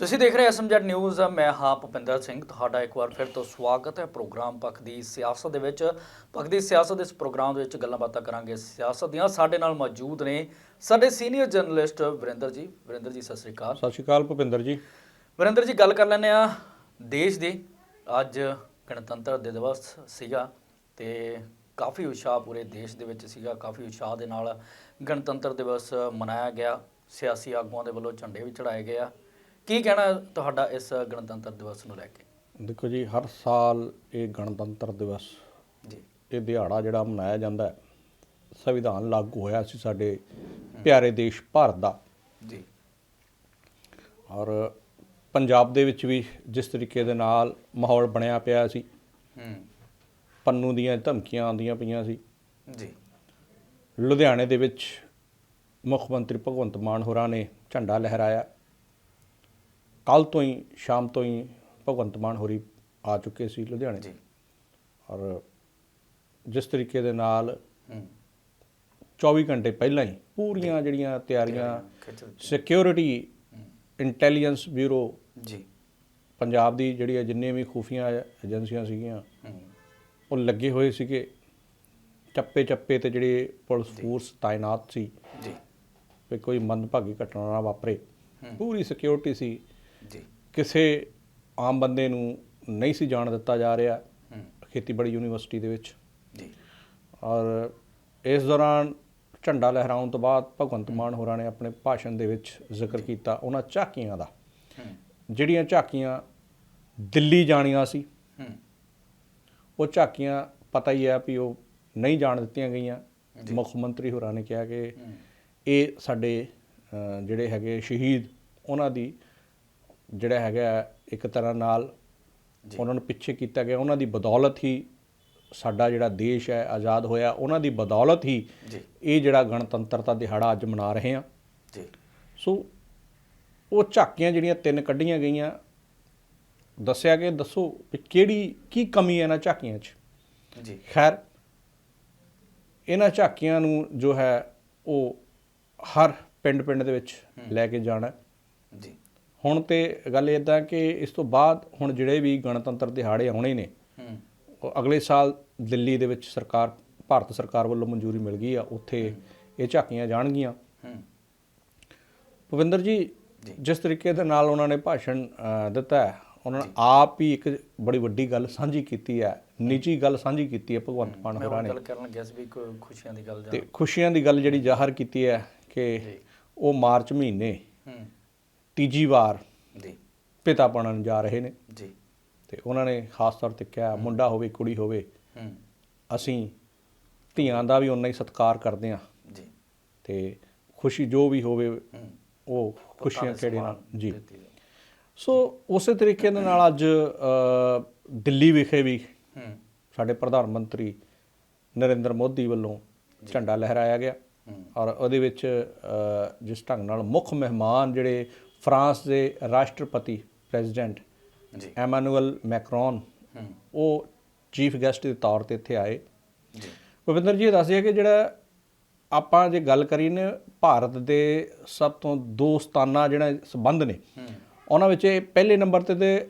ਤੁਸੀਂ ਦੇਖ ਰਹੇ ਐਸਐਮਜੈਡ ਨਿਊਜ਼ ਮੈਂ ਹਾਂ ਭੁਪਿੰਦਰ ਸਿੰਘ। ਤੁਹਾਡਾ ਇੱਕ ਵਾਰ ਫਿਰ ਤੋਂ ਸਵਾਗਤ ਹੈ ਪ੍ਰੋਗਰਾਮ ਪੱਖ ਦੀ ਸਿਆਸਤ ਦੇ ਵਿੱਚ। ਪੱਖ ਦੀ ਸਿਆਸਤ ਦੇ ਇਸ ਪ੍ਰੋਗਰਾਮ ਦੇ ਵਿੱਚ ਗੱਲਾਂ ਬਾਤਾਂ ਕਰਾਂਗੇ। ਸਿਆਸਤ ਦੀਆਂ ਸਾਡੇ ਨਾਲ ਮੌਜੂਦ ਨੇ ਸਾਡੇ ਸੀਨੀਅਰ ਜਰਨਲਿਸਟ ਵਰਿੰਦਰ ਜੀ। ਵਰਿੰਦਰ ਜੀ ਸਤਿ ਸ੍ਰੀ ਅਕਾਲ। ਸਤਿ ਸ਼੍ਰੀ ਅਕਾਲ ਭੁਪਿੰਦਰ ਜੀ। ਵਰਿੰਦਰ ਜੀ ਗੱਲ ਕਰ ਲੈਂਦੇ ਆ ਦੇਸ਼ ਦੀ। ਅੱਜ ਗਣਤੰਤਰ ਦਿਵਸ ਸੀਗਾ ਤੇ ਕਾਫੀ ਉਤਸ਼ਾਹ ਪੂਰੇ ਦੇਸ਼ ਦੇ ਵਿੱਚ ਸੀਗਾ। ਕਾਫੀ ਉਤਸ਼ਾਹ ਦੇ ਨਾਲ ਗਣਤੰਤਰ ਦਿਵਸ ਮਨਾਇਆ ਗਿਆ। ਸਿਆਸੀ ਆਗੂਆਂ ਦੇ ਵੱਲੋਂ ਝੰਡੇ ਵੀ ਚੜਾਏ ਗਏ ਆ। ਕੀ ਕਹਿਣਾ ਤੁਹਾਡਾ ਇਸ ਗਣਤੰਤਰ ਦਿਵਸ ਨੂੰ ਲੈ ਕੇ? ਦੇਖੋ ਜੀ ਹਰ ਸਾਲ ਇਹ ਗਣਤੰਤਰ ਦਿਵਸ ਜੀ। ਇਹ ਦਿਹਾੜਾ ਜਿਹੜਾ ਮਨਾਇਆ ਜਾਂਦਾ ਹੈ ਸੰਵਿਧਾਨ ਲਾਗੂ ਹੋਇਆ ਸੀ ਸਾਡੇ ਪਿਆਰੇ ਦੇਸ਼ ਭਾਰਤ ਦਾ। ਜੀ। ਔਰ ਪੰਜਾਬ ਦੇ ਵਿੱਚ ਵੀ ਜਿਸ ਤਰੀਕੇ ਦੇ ਨਾਲ ਮਾਹੌਲ ਬਣਿਆ ਪਿਆ ਸੀ ਹੂੰ। ਪੰਨੂ ਦੀਆਂ ਧਮਕੀਆਂ ਆਉਂਦੀਆਂ ਪਈਆਂ ਸੀ। ਜੀ। ਲੁਧਿਆਣੇ ਦੇ ਵਿੱਚ ਮੁੱਖ ਮੰਤਰੀ ਭਗਵੰਤ ਮਾਨ ਹੋਰਾਂ ਨੇ ਝੰਡਾ ਲਹਿਰਾਇਆ। ਕੱਲ ਤੋਂ ਹੀ ਸ਼ਾਮ ਤੋਂ ਹੀ ਭਗਵੰਤ ਮਾਨ ਹੋਰੀ ਆ ਚੁੱਕੇ ਸੀ ਲੁਧਿਆਣੇ ਜੀ। ਔਰ ਜਿਸ ਤਰੀਕੇ ਦੇ ਨਾਲ ਹੂੰ। 24 ਘੰਟੇ ਪਹਿਲਾਂ ਹੀ ਪੂਰੀਆਂ ਜਿਹੜੀਆਂ ਤਿਆਰੀਆਂ। ਸਿਕਿਉਰਿਟੀ ਇੰਟੈਲੀਜੈਂਸ ਬਿਊਰੋ ਜੀ। ਪੰਜਾਬ ਦੀ ਜਿਹੜੀਆਂ ਜਿੰਨੇ ਵੀ ਖੂਫੀਆ ਏਜੰਸੀਆਂ ਸੀਗੀਆਂ ਉਹ ਲੱਗੇ ਹੋਏ ਸੀਗੇ। ਚੱਪੇ ਚੱਪੇ ਤੇ ਜਿਹੜੇ ਪੁਲਿਸ ਫੋਰਸ ਤਾਇਨਾਤ ਸੀ ਜੀ। ਵੀ ਕੋਈ ਮੰਦਭਾਗੀ ਘਟਨਾ ਨਾ ਵਾਪਰੇ। ਪੂਰੀ ਸਿਕਿਉਰਿਟੀ ਸੀ। ਕਿਸੇ ਆਮ ਬੰਦੇ ਨੂੰ ਨਹੀਂ ਸੀ ਜਾਣ ਦਿੱਤਾ ਜਾ ਰਿਹਾ ਖੇਤੀਬਾੜੀ ਯੂਨੀਵਰਸਿਟੀ ਦੇ ਵਿੱਚ। ਜੀ। ਔਰ ਇਸ ਦੌਰਾਨ ਝੰਡਾ ਲਹਿਰਾਉਣ ਤੋਂ ਬਾਅਦ ਭਗਵੰਤ ਮਾਨ ਹੋਰਾਂ ਨੇ ਆਪਣੇ ਭਾਸ਼ਣ ਦੇ ਵਿੱਚ ਜ਼ਿਕਰ ਕੀਤਾ ਉਹਨਾਂ ਝਾਕੀਆਂ ਦਾ। ਜਿਹੜੀਆਂ ਝਾਕੀਆਂ ਦਿੱਲੀ ਜਾਣੀਆਂ ਸੀ ਉਹ ਝਾਕੀਆਂ ਪਤਾ ਹੀ ਹੈ ਵੀ ਉਹ ਨਹੀਂ ਜਾਣ ਦਿੱਤੀਆਂ ਗਈਆਂ। ਮੁੱਖ ਮੰਤਰੀ ਹੋਰਾਂ ਨੇ ਕਿਹਾ ਕਿ ਇਹ ਸਾਡੇ ਜਿਹੜੇ ਹੈਗੇ ਸ਼ਹੀਦ ਉਹਨਾਂ ਦੀ ਜਿਹੜਾ ਹੈਗਾ ਇੱਕ ਤਰ੍ਹਾਂ ਨਾਲ। ਉਹਨਾਂ ਨੂੰ ਪਿੱਛੇ ਕੀਤਾ ਗਿਆ। ਉਹਨਾਂ ਦੀ ਬਦੌਲਤ ਹੀ ਸਾਡਾ ਜਿਹੜਾ ਦੇਸ਼ ਹੈ ਆਜ਼ਾਦ ਹੋਇਆ ਉਹਨਾਂ ਦੀ ਬਦੌਲਤ ਹੀ ਇਹ ਜਿਹੜਾ ਗਣਤੰਤਰਤਾ ਦਿਹਾੜਾ ਅੱਜ ਮਨਾ ਰਹੇ ਹਾਂ। ਜੀ। ਸੋ ਉਹ ਝਾਕੀਆਂ ਜਿਹੜੀਆਂ ਤਿੰਨ ਕੱਢੀਆਂ ਗਈਆਂ ਦੱਸਿਆ ਕਿ ਦੱਸੋ ਵੀ ਕਿਹੜੀ ਕੀ ਕਮੀ ਹੈ ਇਹਨਾਂ ਝਾਕੀਆਂ 'ਚ? ਜੀ। ਖੈਰ ਇਹਨਾਂ ਝਾਕੀਆਂ ਨੂੰ ਜੋ ਹੈ ਉਹ ਹਰ ਪਿੰਡ-ਪਿੰਡ ਦੇ ਵਿੱਚ ਲੈ ਕੇ ਜਾਣਾ ਜੀ। ਹੁਣ ਤੇ ਗੱਲ ਇਦਾਂ ਕਿ ਇਸ ਤੋਂ ਬਾਅਦ ਹੁਣ ਜਿਹੜੇ ਵੀ ਗਣਤੰਤਰ ਦਿਹਾੜੇ ਆਉਣੇ ਨੇ ਹੂੰ। ਉਹ ਅਗਲੇ ਸਾਲ ਦਿੱਲੀ ਦੇ ਵਿੱਚ ਸਰਕਾਰ ਭਾਰਤ ਸਰਕਾਰ ਵੱਲੋਂ ਮਨਜ਼ੂਰੀ ਮਿਲ ਗਈ ਆ ਉੱਥੇ ਇਹ ਝਾਕੀਆਂ ਜਾਣਗੀਆਂ। ਹੂੰ। ਭੁਪਿੰਦਰ ਜੀ। ਜਿਸ ਤਰੀਕੇ ਦੇ ਨਾਲ ਉਹਨਾਂ ਨੇ ਭਾਸ਼ਣ ਦਿੱਤਾ ਹੈ ਉਹਨਾਂ ਨੇ ਆਪ ਹੀ ਇੱਕ ਬੜੀ ਵੱਡੀ ਗੱਲ ਸਾਂਝੀ ਕੀਤੀ ਹੈ ਨਿੱਜੀ ਗੱਲ ਸਾਂਝੀ ਕੀਤੀ ਹੈ ਭਗਵੰਤ ਮਾਨ ਹੋਰਾਂ ਨੇ। ਗੱਲ ਕਰਨ ਲੱਗਿਆ ਸੀ ਵੀ ਖੁਸ਼ੀਆਂ ਦੀ ਗੱਲ ਜਾਂ ਤੇ ਖੁਸ਼ੀਆਂ ਦੀ ਗੱਲ ਜਿਹੜੀ ਜ਼ਾਹਰ ਕੀਤੀ ਹੈ ਕਿ। ਉਹ ਮਾਰਚ ਮਹੀਨੇ ਹੂੰ। ਤੀਜੀ ਵਾਰ ਜੀ। ਪਿਤਾ ਬਣਨ ਜਾ ਰਹੇ ਨੇ। ਜੀ। ਤੇ ਉਹਨਾਂ ਨੇ ਖਾਸ ਤੌਰ ਤੇ ਕਿਹਾ ਮੁੰਡਾ ਹੋਵੇ ਕੁੜੀ ਹੋਵੇ ਹੂੰ। ਅਸੀਂ ਧੀਆਂ ਦਾ ਵੀ ਉਨਾ ਹੀ ਸਤਿਕਾਰ ਕਰਦੇ ਹਾਂ। ਜੀ। ਤੇ ਖੁਸ਼ੀ ਜੋ ਵੀ ਹੋਵੇ ਉਹ ਖੁਸ਼ੀਆਂ ਖੇੜੇ ਨਾਲ ਜੀ। ਸੋ ਉਸੇ ਤਰੀਕੇ ਦੇ ਨਾਲ ਅੱਜ ਦਿੱਲੀ ਵਿਖੇ ਵੀ ਹੂੰ। ਸਾਡੇ ਪ੍ਰਧਾਨ ਮੰਤਰੀ ਨਰਿੰਦਰ ਮੋਦੀ ਵੱਲੋਂ ਝੰਡਾ ਲਹਿਰਾਇਆ ਗਿਆ। ਔਰ ਉਹਦੇ ਵਿੱਚ ਜਿਸ ਢੰਗ ਨਾਲ ਮੁੱਖ ਮਹਿਮਾਨ ਜਿਹੜੇ ਫਰਾਂਸ ਦੇ ਰਾਸ਼ਟਰਪਤੀ ਪ੍ਰੈਜ਼ੀਡੈਂਟ ਜੀ। ਐਮਨੂਅਲ ਮੈਕਰੋਨ ਉਹ ਚੀਫ ਗੈਸਟ ਦੇ ਤੌਰ ਤੇ ਇੱਥੇ ਆਏ। ਜੀ। ਭੁਪਿੰਦਰ ਜੀ ਦੱਸਿਆ ਕਿ ਜਿਹੜਾ ਆਪਾਂ ਜੇ ਗੱਲ ਕਰੀਏ ਨੇ ਭਾਰਤ ਦੇ ਸਭ ਤੋਂ ਦੋਸਤਾਨਾ ਜਿਹੜਾ ਸੰਬੰਧ ਨੇ ਉਹਨਾਂ ਵਿੱਚ ਇਹ ਪਹਿਲੇ ਨੰਬਰ ਤੇ ਤੇ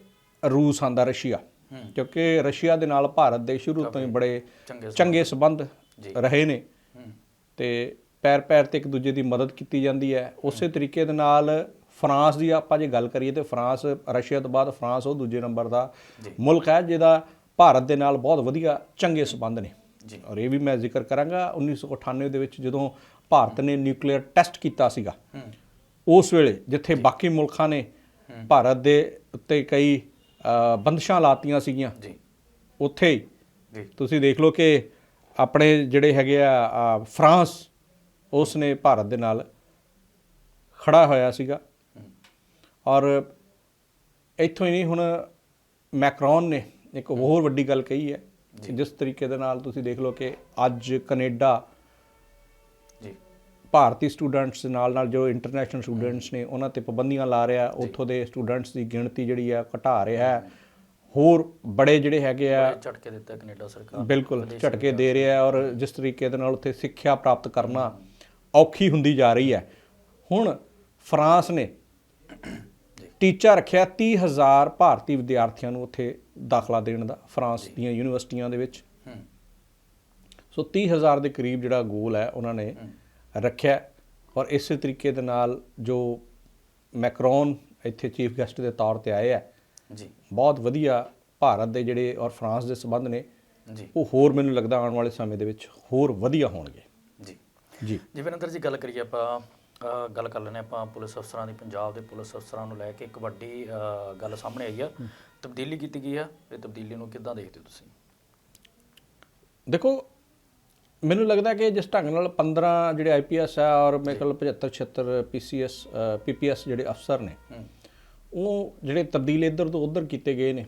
ਰੂਸ ਆਂਦਾ ਰਸ਼ੀਆ। ਕਿਉਂਕਿ ਰਸ਼ੀਆ ਦੇ ਨਾਲ ਭਾਰਤ ਦੇ ਸ਼ੁਰੂ ਤੋਂ ਹੀ ਬੜੇ ਚੰਗੇ ਸੰਬੰਧ। ਰਹੇ ਨੇ। ਤੇ ਪੈਰ ਪੈਰ ਤੇ ਇੱਕ ਦੂਜੇ ਦੀ ਮਦਦ ਕੀਤੀ ਜਾਂਦੀ ਹੈ। ਉਸੇ ਤਰੀਕੇ ਦੇ ਨਾਲ ਫਰਾਂਸ ਦੀ ਆਪਾਂ ਜੇ ਗੱਲ ਕਰੀਏ ਤੇ ਫਰਾਂਸ ਰਸ਼ੀਆ ਤੋਂ ਬਾਅਦ ਫਰਾਂਸ ਉਹ ਦੂਜੇ ਨੰਬਰ ਦਾ। ਮੁਲਕ ਹੈ ਜਿਹਦਾ ਭਾਰਤ ਦੇ ਨਾਲ ਬਹੁਤ ਵਧੀਆ ਚੰਗੇ ਸੰਬੰਧ ਨੇ। ਜੀ। ਔਰ ਇਹ ਵੀ ਮੈਂ ਜ਼ਿਕਰ ਕਰਾਂਗਾ 1998 ਦੇ ਵਿੱਚ ਜਦੋਂ ਭਾਰਤ ਨੇ ਨਿਊਕਲੀਅਰ ਟੈਸਟ ਕੀਤਾ ਸੀਗਾ ਉਸ ਵੇਲੇ ਜਿੱਥੇ ਬਾਕੀ ਮੁਲਕਾਂ ਨੇ ਭਾਰਤ ਦੇ ਉੱਤੇ ਕਈ ਬੰਦਸ਼ਾਂ ਲਾਤੀਆਂ ਸੀਗੀਆਂ ਜੀ। ਉੱਥੇ ਜੀ। ਤੁਸੀਂ ਦੇਖ ਲਓ ਕਿ ਆਪਣੇ ਜਿਹੜੇ ਹੈਗੇ ਆ ਫਰਾਂਸ ਉਸ ਨੇ ਭਾਰਤ ਦੇ ਨਾਲ ਖੜਾ ਹੋਇਆ ਸੀਗਾ। ਔਰ ਇੱਥੋਂ ਹੀ ਨਹੀਂ ਹੁਣ ਮੈਕਰੋਨ ਨੇ ਇੱਕ ਹੋਰ ਵੱਡੀ ਗੱਲ ਕਹੀ ਹੈ ਜਿਸ ਤਰੀਕੇ ਦੇ ਨਾਲ ਤੁਸੀਂ ਦੇਖ ਲਓ ਕਿ ਅੱਜ ਕੈਨੇਡਾ ਜੀ। ਭਾਰਤੀ ਸਟੂਡੈਂਟਸ ਨਾਲ ਨਾਲ ਜੋ ਇੰਟਰਨੈਸ਼ਨਲ ਸਟੂਡੈਂਟਸ ਨੇ ਉਹਨਾਂ ਤੇ ਪਾਬੰਦੀਆਂ ਲਾ ਰਿਹਾ ਉੱਥੋਂ ਦੇ ਸਟੂਡੈਂਟਸ ਦੀ ਗਿਣਤੀ ਜਿਹੜੀ ਆ ਘਟਾ ਰਿਹਾ ਹੈ। ਹੋਰ ਬੜੇ ਜਿਹੜੇ ਹੈਗੇ ਆ ਝਟਕੇ ਦਿੱਤਾ ਕੈਨੇਡਾ ਸਰਕਾਰ। ਬਿਲਕੁਲ ਝਟਕੇ ਦੇ ਰਿਹਾ ਹੈ ਔਰ ਜਿਸ ਤਰੀਕੇ ਦੇ ਨਾਲ ਉੱਥੇ ਸਿੱਖਿਆ ਪ੍ਰਾਪਤ ਕਰਨਾ ਔਖੀ ਹੁੰਦੀ ਜਾ ਰਹੀ ਹੈ। ਹੁਣ ਫਰਾਂਸ ਨੇ ਟੀਚਾ ਰੱਖਿਆ 30000 ਭਾਰਤੀ ਵਿਦਿਆਰਥੀਆਂ ਨੂੰ ਉੱਥੇ ਦਾਖਲਾ ਦੇਣ ਦਾ ਫਰਾਂਸ ਦੀਆਂ ਯੂਨੀਵਰਸਿਟੀਆਂ ਦੇ ਵਿੱਚ। ਸੋ 30000 ਦੇ ਕਰੀਬ ਜਿਹੜਾ ਗੋਲ ਹੈ ਉਹਨਾਂ ਨੇ ਰੱਖਿਆ। ਔਰ ਇਸੇ ਤਰੀਕੇ ਦੇ ਨਾਲ ਜੋ ਮੈਕਰੋਨ ਇੱਥੇ ਚੀਫ ਗੈਸਟ ਦੇ ਤੌਰ ਤੇ ਆਏ ਆ ਜੀ। ਬਹੁਤ ਵਧੀਆ ਭਾਰਤ ਦੇ ਜਿਹੜੇ ਔਰ ਫਰਾਂਸ ਦੇ ਸੰਬੰਧ ਨੇ ਜੀ। ਉਹ ਹੋਰ ਮੈਨੂੰ ਲੱਗਦਾ ਆਉਣ ਵਾਲੇ ਸਮੇਂ ਦੇ ਵਿੱਚ ਹੋਰ ਵਧੀਆ ਹੋਣਗੇ। ਜੀ। ਜੀ। ਜੀ ਵਿਰਿੰਦਰ ਜੀ ਗੱਲ ਕਰੀਏ ਆਪਾਂ ਗੱਲ ਕਰ ਲੈਂਦੇ ਆਪਾਂ ਪੁਲਿਸ ਅਫਸਰਾਂ ਦੀ ਪੰਜਾਬ ਦੇ ਪੁਲਿਸ ਅਫਸਰਾਂ ਨੂੰ ਲੈ ਕੇ ਇੱਕ ਵੱਡੀ ਗੱਲ ਸਾਹਮਣੇ ਆਈ ਆ। ਤਬਦੀਲੀ ਕੀਤੀ ਗਈ ਆ ਇਹ ਤਬਦੀਲੀ ਨੂੰ ਕਿੱਦਾਂ ਦੇਖਦੇ ਹੋ ਤੁਸੀਂ? ਦੇਖੋ ਮੈਨੂੰ ਲੱਗਦਾ ਕਿ ਜਿਸ ਢੰਗ ਨਾਲ 15 ਜਿਹੜੇ ਆਈਪੀਐਸ ਹੈ ਔਰ ਮੇਰੇ ਕੋਲ 75 76 ਪੀਸੀਐਸ ਪੀਪੀਐਸ ਜਿਹੜੇ ਅਫਸਰ ਨੇ ਉਹ ਜਿਹੜੇ ਤਬਦੀਲ ਇੱਧਰ ਤੋਂ ਉੱਧਰ ਕੀਤੇ ਗਏ ਨੇ।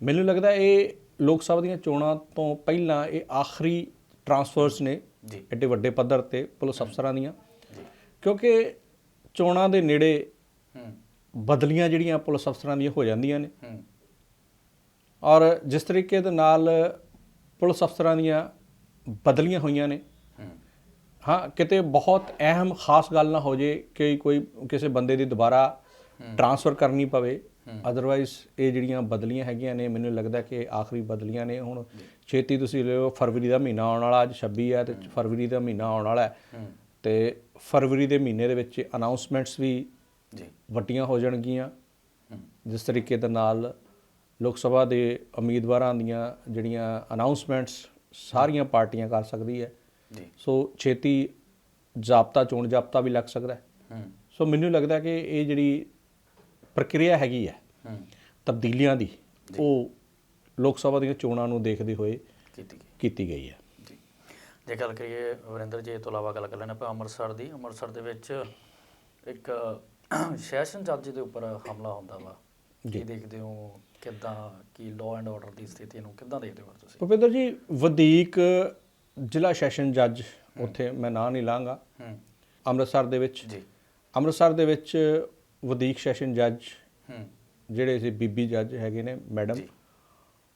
ਮੈਨੂੰ ਲੱਗਦਾ ਇਹ ਲੋਕ ਸਭਾ ਦੀਆਂ ਚੋਣਾਂ ਤੋਂ ਪਹਿਲਾਂ ਇਹ ਆਖਰੀ ਟਰਾਂਸਫਰਸ ਨੇ ਜੀ। ਐਡੇ ਵੱਡੇ ਪੱਧਰ ਤੇ ਪੁਲਿਸ ਅਫਸਰਾਂ ਦੀਆਂ। ਕਿਉਂਕਿ ਚੋਣਾਂ ਦੇ ਨੇੜੇ ਬਦਲੀਆਂ ਜਿਹੜੀਆਂ ਪੁਲਿਸ ਅਫਸਰਾਂ ਦੀਆਂ ਹੋ ਜਾਂਦੀਆਂ ਨੇ। ਔਰ ਜਿਸ ਤਰੀਕੇ ਦੇ ਨਾਲ ਪੁਲਿਸ ਅਫਸਰਾਂ ਦੀਆਂ ਬਦਲੀਆਂ ਹੋਈਆਂ ਨੇ। ਹੂੰ। ਹਾਂ ਕਿਤੇ ਬਹੁਤ ਅਹਿਮ ਖਾਸ ਗੱਲ ਨਾ ਹੋ ਜੇ ਕਿ ਕੋਈ ਕਿਸੇ ਬੰਦੇ ਦੀ ਦੁਬਾਰਾ ਟਰਾਂਸਫਰ ਕਰਨੀ ਪਵੇ। ਅਦਰਵਾਈਜ਼ ਇਹ ਜਿਹੜੀਆਂ ਬਦਲੀਆਂ ਹੈਗੀਆਂ ਨੇ ਮੈਨੂੰ ਲੱਗਦਾ ਕਿ ਆਖਰੀ ਬਦਲੀਆਂ ਨੇ। ਹੁਣ ਛੇਤੀ ਤੁਸੀਂ ਲਿਓ ਫਰਵਰੀ ਦਾ ਮਹੀਨਾ ਆਉਣ ਵਾਲਾ ਅੱਜ 26 ਹੈ ਤੇ ਫਰਵਰੀ ਦਾ ਮਹੀਨਾ ਆਉਣ ਵਾਲਾ ਹੂੰ। ਤੇ ਫਰਵਰੀ ਦੇ ਮਹੀਨੇ ਦੇ ਵਿੱਚ ਅਨਾਉਂਸਮੈਂਟਸ ਵੀ ਜੀ। ਵੱਡੀਆਂ ਹੋ ਜਾਣਗੀਆਂ। ਜਿਸ ਤਰੀਕੇ ਦੇ ਨਾਲ ਲੋਕ ਸਭਾ ਦੇ ਉਮੀਦਵਾਰਾਂ ਦੀਆਂ ਜਿਹੜੀਆਂ ਅਨਾਉਂਸਮੈਂਟਸ ਸਾਰੀਆਂ ਪਾਰਟੀਆਂ ਕਰ ਸਕਦੀ ਹੈ। ਜੀ। ਸੋ ਛੇਤੀ ਜਾਬਤਾ ਚੋਣ ਜਾਬਤਾ ਵੀ ਲੱਗ ਸਕਦਾ ਹੈ। ਸੋ ਮੈਨੂੰ ਲੱਗਦਾ ਕਿ ਇਹ ਜਿਹੜੀ ਪ੍ਰਕਿਰਿਆ ਹੈਗੀ ਹੈ ਤਬਦੀਲੀਆਂ ਦੀ ਉਹ ਲੋਕ ਸਭਾ ਦੀਆਂ ਚੋਣਾਂ ਨੂੰ ਦੇਖਦੇ ਹੋਏ ਕੀਤੀ ਗਈ ਹੈ। ਜੀ ਗੱਲ ਕਰੀਏ ਵਰਿੰਦਰ ਜੀ ਇਹ ਤੋਂ ਇਲਾਵਾ ਗੱਲ ਕਰ ਲੈਣਾ ਆਪਾਂ ਅੰਮ੍ਰਿਤਸਰ ਦੀ। ਅੰਮ੍ਰਿਤਸਰ ਦੇ ਵਿੱਚ ਇੱਕ ਸੈਸ਼ਨ ਜੱਜ ਦੇ ਉੱਪਰ ਹਮਲਾ ਹੁੰਦਾ ਵਾ। ਜੀ। ਕੀ ਦੇਖਦੇ ਹੋ? ਕਿੱਦਾਂ? ਕੀ ਲਾਅ ਐਂਡ ਆਰਡਰ ਦੀ ਸਥਿਤੀ ਨੂੰ ਕਿੱਦਾਂ ਦੇਖਦੇ ਹੋ ਤੁਸੀਂ? ਭੁਪਿੰਦਰ ਜੀ ਵਧੀਕ ਜ਼ਿਲ੍ਹਾ ਸੈਸ਼ਨ ਜੱਜ ਉੱਥੇ ਮੈਂ ਨਾਂ ਨਹੀਂ ਲਾਂਗਾ। ਅੰਮ੍ਰਿਤਸਰ ਦੇ ਵਿੱਚ। ਜੀ। ਅੰਮ੍ਰਿਤਸਰ ਦੇ ਵਿੱਚ ਵਧੀਕ ਸੈਸ਼ਨ ਜੱਜ ਜਿਹੜੇ ਸੀ ਬੀਬੀ ਜੱਜ ਹੈਗੇ ਨੇ ਮੈਡਮ।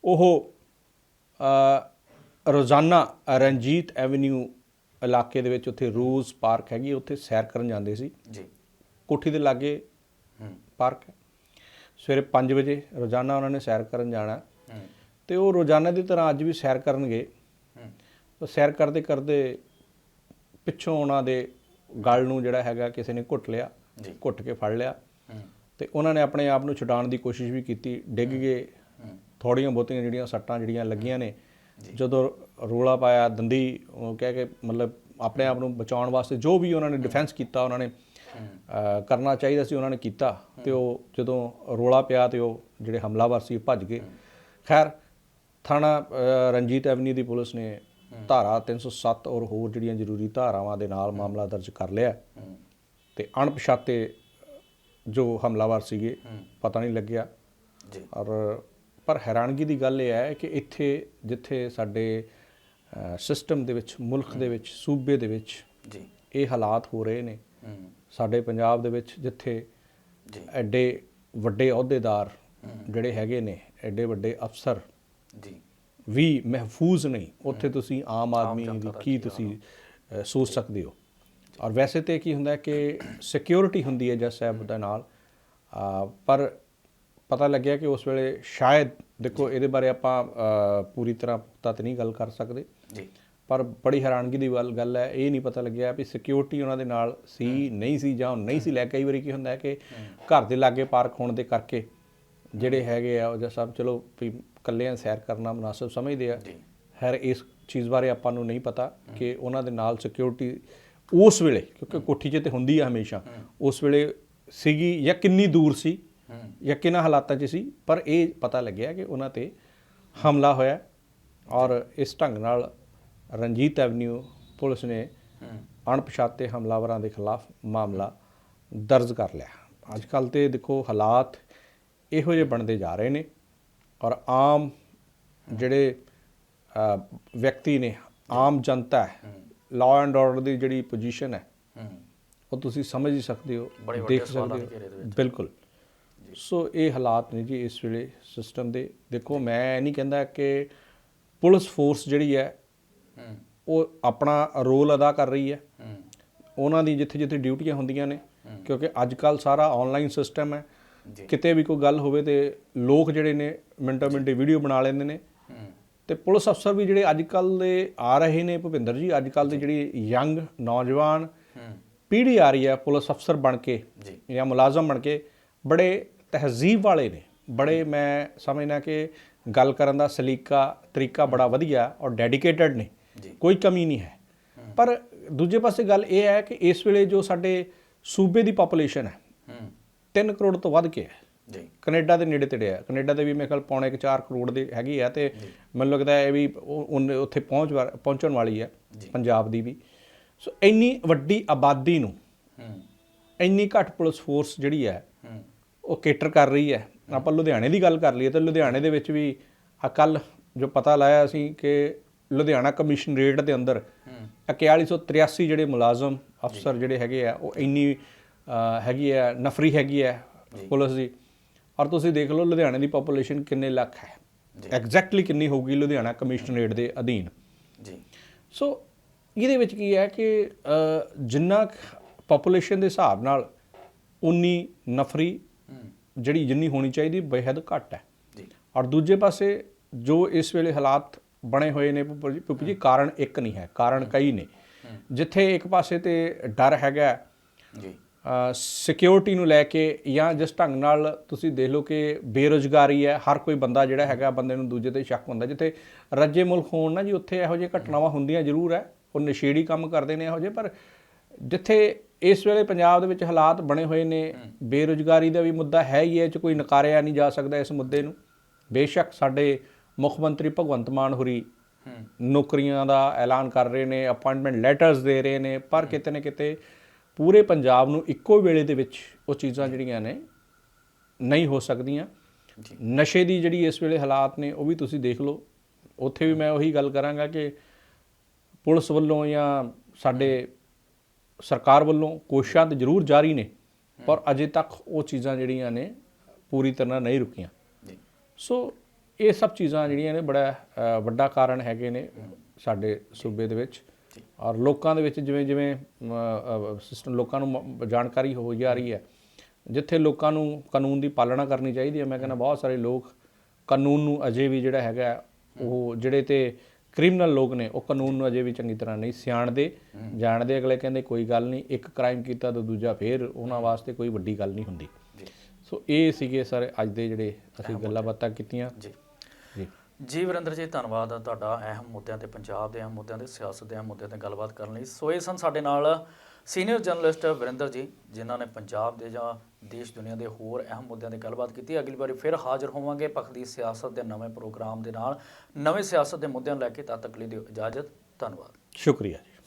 ਉਹ ਰੋਜ਼ਾਨਾ ਰਣਜੀਤ ਐਵਨਿਊ ਇਲਾਕੇ ਦੇ ਵਿੱਚ ਉੱਥੇ ਰੋਜ਼ ਪਾਰਕ ਹੈਗੀ ਉੱਥੇ ਸੈਰ ਕਰਨ ਜਾਂਦੇ ਸੀ। ਜੀ। ਕੋਠੀ ਦੇ ਲਾਗੇ ਹੂੰ। ਪਾਰਕ ਹੈ। ਸਵੇਰੇ 5 ਵਜੇ ਰੋਜ਼ਾਨਾ ਉਹਨਾਂ ਨੇ ਸੈਰ ਕਰਨ ਜਾਣਾ। ਤੇ ਉਹ ਰੋਜ਼ਾਨਾ ਦੀ ਤਰ੍ਹਾਂ ਅੱਜ ਵੀ ਸੈਰ ਕਰਨਗੇ। ਹੂੰ। ਉਹ ਸੈਰ ਕਰਦੇ ਕਰਦੇ ਪਿੱਛੋਂ ਉਹਨਾਂ ਦੇ ਗਲ ਨੂੰ ਜਿਹੜਾ ਹੈਗਾ ਕਿਸੇ ਨੇ ਘੁੱਟ ਲਿਆ ਜੀ। ਘੁੱਟ ਕੇ ਫੜ ਲਿਆ। ਤੇ ਉਹਨਾਂ ਨੇ ਆਪਣੇ ਆਪ ਨੂੰ ਛੁਡਾਉਣ ਦੀ ਕੋਸ਼ਿਸ਼ ਵੀ ਕੀਤੀ। ਡਿੱਗ ਗਏ। ਥੋੜੀਆਂ ਬਹੁਤੀਆਂ ਜਿਹੜੀਆਂ ਸੱਟਾਂ ਜਿਹੜੀਆਂ ਲੱਗੀਆਂ ਨੇ ਜਦੋਂ ਰੋਲਾ ਪਾਇਆ ਦੰਦੀ ਉਹ ਕਹਿ ਕੇ ਮਤਲਬ ਆਪਣੇ ਆਪ ਨੂੰ ਬਚਾਉਣ ਵਾਸਤੇ ਜੋ ਵੀ ਉਹਨਾਂ ਨੇ ਡਿਫੈਂਸ ਕੀਤਾ ਉਹਨਾਂ ਨੇ ਕਰਨਾ ਚਾਹੀਦਾ ਸੀ ਉਹਨਾਂ ਨੇ ਕੀਤਾ। ਤੇ ਉਹ ਜਦੋਂ ਰੋਲਾ ਪਿਆ ਤੇ ਉਹ ਜਿਹੜੇ ਹਮਲਾਵਰ ਸੀ ਭੱਜ ਗਏ। ਖੈਰ ਥਾਣਾ ਰਣਜੀਤ ਐਵਨੀ ਦੀ ਪੁਲਿਸ ਨੇ ਧਾਰਾ 307 ਔਰ ਹੋਰ ਜਿਹੜੀਆਂ ਜ਼ਰੂਰੀ ਧਾਰਾਵਾਂ ਦੇ ਨਾਲ ਮਾਮਲਾ ਦਰਜ ਕਰ ਲਿਆ। ਤੇ ਅਣਪਛਾਤੇ ਜੋ ਹਮਲਾਵਰ ਸੀਗੇ ਪਤਾ ਨਹੀਂ ਲੱਗਿਆ। ਜੀ। ਔਰ ਪਰ ਹੈਰਾਨਗੀ ਦੀ ਗੱਲ ਇਹ ਹੈ ਕਿ ਇੱਥੇ ਜਿੱਥੇ ਸਾਡੇ ਸਿਸਟਮ ਦੇ ਵਿੱਚ ਮੁਲਕ ਦੇ ਵਿੱਚ ਸੂਬੇ ਦੇ ਵਿੱਚ ਜੀ। ਇਹ ਹਾਲਾਤ ਹੋ ਰਹੇ ਨੇ ਸਾਡੇ ਪੰਜਾਬ ਦੇ ਵਿੱਚ ਜਿੱਥੇ ਜੀ। ਐਡੇ ਵੱਡੇ ਅਹੁਦੇਦਾਰ ਜਿਹੜੇ ਹੈਗੇ ਨੇ ਐਡੇ ਵੱਡੇ ਅਫਸਰ ਜੀ। ਵੀ ਮਹਿਫੂਜ਼ ਨਹੀਂ ਉੱਥੇ ਤੁਸੀਂ ਆਮ ਆਦਮੀ ਦੀ ਕੀ ਤੁਸੀਂ ਸੋਚ ਸਕਦੇ ਹੋ? ਔਰ ਵੈਸੇ ਤੇ ਕੀ ਹੁੰਦਾ ਹੈ ਕਿ ਸਿਕਿਉਰਿਟੀ ਹੁੰਦੀ ਹੈ ਜੱਜ ਸਾਹਿਬ ਦੇ ਨਾਲ ਪਰ ਪਤਾ ਲੱਗਿਆ ਕਿ ਉਸ ਵੇਲੇ ਸ਼ਾਇਦ ਦੇਖੋ ਇਹਦੇ ਬਾਰੇ ਆਪਾਂ ਪੂਰੀ ਤਰ੍ਹਾਂ ਪੁਖਤਾ ਤੇ ਨਹੀਂ ਗੱਲ ਕਰ ਸਕਦੇ। ਜੀ। ਪਰ ਬੜੀ ਹੈਰਾਨਗੀ ਦੀ ਗੱਲ ਹੈ ਇਹ ਨਹੀਂ ਪਤਾ ਲੱਗਿਆ ਵੀ ਸਿਕਿਉਰਿਟੀ ਉਹਨਾਂ ਦੇ ਨਾਲ ਸੀ ਨਹੀਂ ਸੀ ਜਾਂ ਨਹੀਂ ਸੀ ਲੈ ਕਈ ਵਾਰੀ ਕੀ ਹੁੰਦਾ ਹੈ ਕਿ ਘਰ ਦੇ ਲਾਗੇ ਪਾਰਕ ਹੋਣ ਦੇ ਕਰਕੇ ਜਿਹੜੇ ਹੈਗੇ ਆ ਉਹ ਜੱਜ ਸਾਹਿਬ ਚਲੋ ਵੀ ਇਕੱਲਿਆਂ ਸੈਰ ਕਰਨਾ ਮੁਨਾਸਬ ਸਮਝਦੇ ਆ। ਜੀ। ਖੈਰ ਇਸ ਚੀਜ਼ ਬਾਰੇ ਆਪਾਂ ਨੂੰ ਨਹੀਂ ਪਤਾ ਕਿ ਉਹਨਾਂ ਦੇ ਨਾਲ ਸਿਕਿਉਰਿਟੀ ਉਸ ਵੇਲੇ ਕਿਉਂਕਿ ਕੋਠੀ 'ਚ ਤੇ ਹੁੰਦੀ ਆ ਹਮੇਸ਼ਾ ਉਸ ਵੇਲੇ ਸੀਗੀ ਜਾਂ ਕਿੰਨੀ ਦੂਰ ਸੀ ਜਾਂ ਕਿੰਨਾ ਹਾਲਾਤਾਂ 'ਚ ਸੀ ਪਰ ਇਹ ਪਤਾ ਲੱਗਿਆ ਕਿ ਉਹਨਾਂ ਤੇ ਹਮਲਾ ਹੋਇਆ ਔਰ ਇਸ ਢੰਗ ਨਾਲ ਰਣਜੀਤ ਐਵਨਿਊ ਪੁਲਿਸ ਨੇ ਅਣਪਛਾਤੇ ਹਮਲਾਵਰਾਂ ਦੇ ਖਿਲਾਫ ਮਾਮਲਾ ਦਰਜ ਕਰ ਲਿਆ। ਅੱਜ ਕੱਲ ਤੇ ਦੇਖੋ ਹਾਲਾਤ ਇਹੋ ਜਿਹੇ ਬਣਦੇ ਜਾ ਰਹੇ ਨੇ ਔਰ ਆਮ ਜਿਹੜੇ ਵਿਅਕਤੀ ਨੇ ਆਮ ਜਨਤਾ ਹੈ ਲਾਅ ਐਂਡ ਆਰਡਰ ਦੀ ਜਿਹੜੀ ਪੋਜੀਸ਼ਨ ਹੈ ਉਹ ਤੁਸੀਂ ਸਮਝ ਹੀ ਸਕਦੇ ਹੋ ਦੇਖ ਸਕਦੇ ਹੋ। ਬਿਲਕੁਲ। ਸੋ ਇਹ ਹਾਲਾਤ ਨੇ ਜੀ ਇਸ ਵੇਲੇ ਸਿਸਟਮ ਦੇ। ਦੇਖੋ ਮੈਂ ਇਹ ਨਹੀਂ ਕਹਿੰਦਾ ਕਿ ਪੁਲਿਸ ਫੋਰਸ ਜਿਹੜੀ ਹੈ ਉਹ ਆਪਣਾ ਰੋਲ ਅਦਾ ਕਰ ਰਹੀ ਹੈ। ਉਹਨਾਂ ਦੀ ਜਿੱਥੇ ਜਿੱਥੇ ਡਿਊਟੀਆਂ ਹੁੰਦੀਆਂ ਨੇ ਕਿਉਂਕਿ ਅੱਜ ਕੱਲ ਸਾਰਾ ਆਨਲਾਈਨ ਸਿਸਟਮ ਹੈ। ਕਿਤੇ ਵੀ ਕੋਈ ਗੱਲ ਹੋਵੇ ਤੇ ਲੋਕ ਜਿਹੜੇ ਨੇ ਮਿੰਟੋ ਮਿੰਟ ਵੀਡੀਓ ਬਣਾ ਲੈਂਦੇ ਨੇ। ਤੇ ਪੁਲਿਸ ਅਫਸਰ ਵੀ ਜਿਹੜੇ ਅੱਜ ਕੱਲ ਦੇ ਆ ਰਹੇ ਨੇ ਭੁਪਿੰਦਰ ਜੀ ਅੱਜ ਕੱਲ ਦੇ ਜਿਹੜੀ ਯੰਗ ਨੌਜਵਾਨ ਪੀੜ੍ਹੀ ਆ ਰਹੀ ਹੈ ਪੁਲਿਸ ਅਫਸਰ ਬਣ ਕੇ ਜਾਂ ਮੁਲਾਜ਼ਮ ਬਣ ਕੇ ਬੜੇ ਤਹਿਜ਼ੀਬ ਵਾਲੇ ਨੇ। ਬੜੇ ਮੈਂ ਸਮਝਦਾ ਕਿ ਗੱਲ ਕਰਨ ਦਾ ਸਲੀਕਾ ਤਰੀਕਾ ਬੜਾ ਵਧੀਆ ਔਰ ਡੈਡੀਕੇਟਡ ਨੇ। ਕੋਈ ਕਮੀ ਨਹੀਂ ਹੈ। ਪਰ ਦੂਜੇ ਪਾਸੇ ਗੱਲ ਇਹ ਹੈ ਕਿ ਇਸ ਵੇਲੇ ਜੋ ਸਾਡੇ ਸੂਬੇ ਦੀ ਪਾਪੂਲੇਸ਼ਨ ਹੈ ਹੂੰ। 3 ਕਰੋੜ ਤੋਂ ਵੱਧ ਕੇ ਹੈ। ਜੀ। ਕੈਨੇਡਾ ਦੇ ਨੇੜੇ ਤੇੜੇ ਆ ਕੈਨੇਡਾ ਦੇ ਵੀ ਮੇਰੇ ਖਿਆਲ ਪੌਣੇ 4 ਕਰੋੜ ਦੇ ਹੈਗੀ ਆ ਤੇ ਮੈਨੂੰ ਲੱਗਦਾ ਇਹ ਵੀ ਉੱਥੇ ਪਹੁੰਚ ਪਹੁੰਚਣ ਵਾਲੀ ਹੈ ਪੰਜਾਬ ਦੀ ਵੀ। ਸੋ ਇੰਨੀ ਵੱਡੀ ਆਬਾਦੀ ਨੂੰ ਇੰਨੀ ਘੱਟ ਪੁਲਿਸ ਫੋਰਸ ਜਿਹੜੀ ਹੂੰ ਉਹ ਕੇਟਰ ਕਰ ਰਹੀ ਹੈ। ਆਪਾਂ ਲੁਧਿਆਣੇ ਦੀ ਗੱਲ ਕਰ ਲਈਏ ਤਾਂ ਲੁਧਿਆਣੇ ਦੇ ਵਿੱਚ ਵੀ ਕੱਲ ਜੋ ਪਤਾ ਲਾਇਆ ਅਸੀਂ ਕਿ ਲੁਧਿਆਣਾ ਕਮਿਸ਼ਨਰੇਟ ਦੇ ਅੰਦਰ ਹੂੰ। 4183 ਜਿਹੜੇ ਮੁਲਾਜ਼ਮ ਅਫਸਰ ਜਿਹੜੇ ਹੈਗੇ ਆ ਉਹ ਇੰਨੀ ਹੈਗੀ ਆ ਨਫਰੀ ਹੈਗੀ ਆ ਪੁਲਿਸ ਦੀ। ਔਰ ਤੁਸੀਂ ਦੇਖ ਲਓ ਲੁਧਿਆਣੇ ਦੀ ਪੋਪੂਲੇਸ਼ਨ ਕਿੰਨੇ ਲੱਖ ਹੈ। ਐਗਜ਼ੈਕਟਲੀ ਕਿੰਨੀ ਹੋਊਗੀ ਲੁਧਿਆਣਾ ਕਮਿਸ਼ਨਰੇਟ ਦੇ ਅਧੀਨ। ਜੀ। ਸੋ ਇਹਦੇ ਵਿੱਚ ਕੀ ਹੈ ਕਿ ਜਿੰਨਾ ਪੋਪੂਲੇਸ਼ਨ ਦੇ ਹਿਸਾਬ ਨਾਲ ਉਨੀ ਨਫਰੀ ਜਿਹੜੀ ਜਿੰਨੀ ਹੋਣੀ ਚਾਹੀਦੀ ਬੇਹੱਦ ਘੱਟ ਹੈ। ਜੀ। ਔਰ ਦੂਜੇ ਪਾਸੇ ਜੋ ਇਸ ਵੇਲੇ ਹਾਲਾਤ ਬਣੇ ਹੋਏ ਨੇ ਭੁੱਪਰ ਜੀ ਕਾਰਨ ਇੱਕ ਨਹੀਂ ਹੈ ਕਾਰਨ ਕਈ ਨੇ। ਜਿੱਥੇ ਇੱਕ ਪਾਸੇ ਤੇ ਡਰ ਹੈਗਾ ਜੀ। ਸਿਕਿਉਰਿਟੀ ਨੂੰ ਲੈ ਕੇ ਜਾਂ ਜਿਸ ਢੰਗ ਨਾਲ ਤੁਸੀਂ ਦੇਖ ਲਓ ਕਿ ਬੇਰੁਜ਼ਗਾਰੀ ਹੈ ਹਰ ਕੋਈ ਬੰਦਾ ਜਿਹੜਾ ਹੈਗਾ ਬੰਦੇ ਨੂੰ ਦੂਜੇ ਤੇ ਸ਼ੱਕ ਹੁੰਦਾ। ਜਿੱਥੇ ਰੱਜੇ ਮੁਲਕ ਹੋਣ ਨਾ ਜੀ ਉੱਥੇ ਇਹੋ ਜਿਹੇ ਘਟਨਾਵਾਂ ਹੁੰਦੀਆਂ ਜ਼ਰੂਰ ਹੈ ਉਹ ਨਸ਼ੇੜੀ ਕੰਮ ਕਰਦੇ ਨੇ ਇਹੋ ਜਿਹੇ ਪਰ ਜਿੱਥੇ ਇਸ ਵੇਲੇ ਪੰਜਾਬ ਦੇ ਵਿੱਚ ਹਾਲਾਤ ਬਣੇ ਹੋਏ ਨੇ। ਬੇਰੁਜ਼ਗਾਰੀ ਦਾ ਵੀ ਮੁੱਦਾ ਹੈ ਹੀ ਹੈ ਇਹ ਚ ਕੋਈ ਨਕਾਰਿਆ ਨਹੀਂ ਜਾ ਸਕਦਾ ਇਸ ਮੁੱਦੇ ਨੂੰ। ਬੇਸ਼ੱਕ ਸਾਡੇ ਮੁੱਖ ਮੰਤਰੀ ਭਗਵੰਤ ਮਾਨ ਹੁਰੀ ਨੌਕਰੀਆਂ ਦਾ ਐਲਾਨ ਕਰ ਰਹੇ ਨੇ ਅਪਾਇੰਟਮੈਂਟ ਲੈਟਰਸ ਦੇ ਰਹੇ ਨੇ ਪਰ ਕਿਤੇ ਨਾ ਕਿਤੇ ਪੂਰੇ ਪੰਜਾਬ ਨੂੰ ਇੱਕੋ ਵੇਲੇ ਦੇ ਵਿੱਚ ਉਹ ਚੀਜ਼ਾਂ ਜਿਹੜੀਆਂ ਨੇ ਨਹੀਂ ਹੋ ਸਕਦੀਆਂ। ਨਸ਼ੇ ਦੀ ਜਿਹੜੀ ਇਸ ਵੇਲੇ ਹਾਲਾਤ ਨੇ ਉਹ ਵੀ ਤੁਸੀਂ ਦੇਖ ਲਓ। ਉੱਥੇ ਵੀ ਮੈਂ ਉਹੀ ਗੱਲ ਕਰਾਂਗਾ ਕਿ ਪੁਲਿਸ ਵੱਲੋਂ ਜਾਂ ਸਾਡੇ ਸਰਕਾਰ ਵੱਲੋਂ ਕੋਸ਼ਿਸ਼ਾਂ ਤਾਂ ਜ਼ਰੂਰ ਜਾਰੀ ਨੇ ਪਰ ਅਜੇ ਤੱਕ ਉਹ ਚੀਜ਼ਾਂ ਜਿਹੜੀਆਂ ਨੇ ਪੂਰੀ ਤਰ੍ਹਾਂ ਨਹੀਂ ਰੁਕੀਆਂ। ਸੋ ਇਹ ਸਭ ਚੀਜ਼ਾਂ ਜਿਹੜੀਆਂ ਨੇ ਬੜਾ ਵੱਡਾ ਕਾਰਨ ਹੈਗੇ ਨੇ ਸਾਡੇ ਸੂਬੇ ਦੇ ਵਿੱਚ। ਔਰ ਲੋਕਾਂ ਦੇ ਵਿੱਚ ਜਿਵੇਂ ਜਿਵੇਂ ਸਿਸਟਮ ਲੋਕਾਂ ਨੂੰ ਜਾਣਕਾਰੀ ਹੋ ਜਾ ਰਹੀ ਹੈ ਜਿੱਥੇ ਲੋਕਾਂ ਨੂੰ ਕਾਨੂੰਨ ਦੀ ਪਾਲਣਾ ਕਰਨੀ ਚਾਹੀਦੀ ਹੈ ਮੈਂ ਕਹਿੰਦਾ ਬਹੁਤ ਸਾਰੇ ਲੋਕ ਕਾਨੂੰਨ ਨੂੰ ਅਜੇ ਵੀ ਜਿਹੜਾ ਹੈਗਾ ਉਹ ਜਿਹੜੇ ਤੇ ਕ੍ਰਿਮੀਨਲ ਲੋਕ ਨੇ ਉਹ ਕਾਨੂੰਨ ਨੂੰ ਅਜੇ ਵੀ ਚੰਗੀ ਤਰ੍ਹਾਂ ਨਹੀਂ ਸਿਆਣਦੇ। ਜਾਣਦੇ ਅਗਲੇ ਕਹਿੰਦੇ ਕੋਈ ਗੱਲ ਨਹੀਂ ਇੱਕ ਕ੍ਰਾਈਮ ਕੀਤਾ ਤਾਂ ਦੂਜਾ ਫੇਰ ਉਹਨਾਂ ਵਾਸਤੇ ਕੋਈ ਵੱਡੀ ਗੱਲ ਨਹੀਂ ਹੁੰਦੀ। ਜੀ। ਸੋ ਇਹ ਸੀਗੇ ਸਰ ਅੱਜ ਦੇ ਜਿਹੜੇ ਅਸੀਂ ਗੱਲਾਂ ਬਾਤਾਂ ਕੀਤੀਆਂ। ਜੀ। ਜੀ। ਜੀ ਵਰਿੰਦਰ ਜੀ ਧੰਨਵਾਦ ਤੁਹਾਡਾ ਅਹਿਮ ਮੁੱਦਿਆਂ ਤੇ ਪੰਜਾਬ ਦੇ ਅਹਿਮ ਮੁੱਦਿਆਂ ਤੇ ਸਿਆਸਤ ਦੇ ਅਹਿਮ ਮੁੱਦਿਆਂ ਤੇ ਗੱਲਬਾਤ ਕਰਨ ਲਈ। ਸੋ ਇਹ ਸਨ ਸਾਡੇ ਨਾਲ ਸੀਨੀਅਰ ਜਰਨਲਿਸਟ ਵਰਿੰਦਰ ਜੀ, ਜਿਨ੍ਹਾਂ ਨੇ ਪੰਜਾਬ ਦੇ ਜਾਂ ਦੇਸ਼ ਦੁਨੀਆ ਦੇ ਹੋਰ ਅਹਿਮ ਮੁੱਦਿਆਂ ਤੇ ਗੱਲਬਾਤ ਕੀਤੀ, ਅਗਲੀ ਵਾਰੀ ਫਿਰ ਹਾਜ਼ਰ ਹੋਵਾਂਗੇ ਪੱਖ ਦੀ ਸਿਆਸਤ ਦੇ ਨਵੇਂ ਪ੍ਰੋਗਰਾਮ ਦੇ ਨਾਲ। ਨਵੇਂ ਸਿਆਸਤ ਦੇ ਮੁੱਦਿਆਂ ਨੂੰ ਲੈ ਕੇ ਤਦ ਤੱਕ ਲਈ ਦਿਓ ਇਜਾਜ਼ਤ। ਧੰਨਵਾਦ। ਸ਼ੁਕਰੀਆ ਜੀ।